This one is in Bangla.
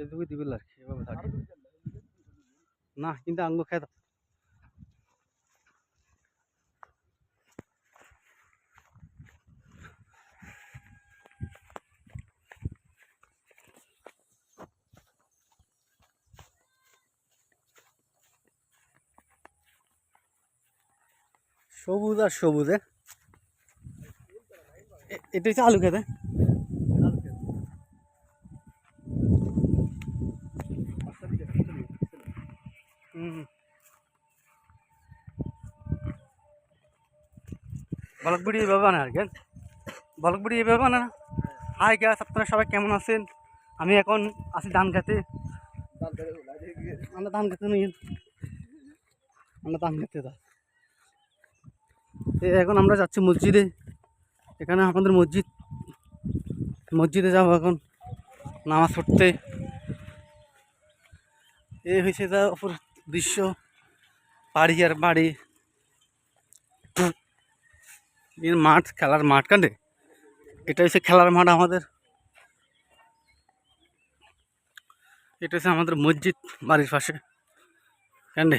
এটুকু দিবিল আর কি এভাবে থাকি। না কিন্তু আঙ্গ খেয়ে সবুজ আর সবুজ এটা হচ্ছে আলু খেতে। বলকবুড়ি এভাবে বানায় আর কি বলকবুড়ি এভাবে না? হাই গ্যাস আপনারা সবাই কেমন আছেন? আমি এখন আছি ধান খেতে। আমরা ধান খেতে নিয়ে আমরা ধান খেতে এই এখন আমরা যাচ্ছি মসজিদে। এখানে আমাদের মসজিদ মসজিদে যাব এখন। নামাজ পড়তে। এই হয়েছে যা অপর দৃশ্য বাড়ি আর বাড়ি। এর মাঠ, খেলার মাঠ কাণ্ডে এটা হচ্ছে খেলার মাঠ আমাদের। এটা হচ্ছে আমাদের মসজিদ বাড়ির পাশে। কাণ্ডে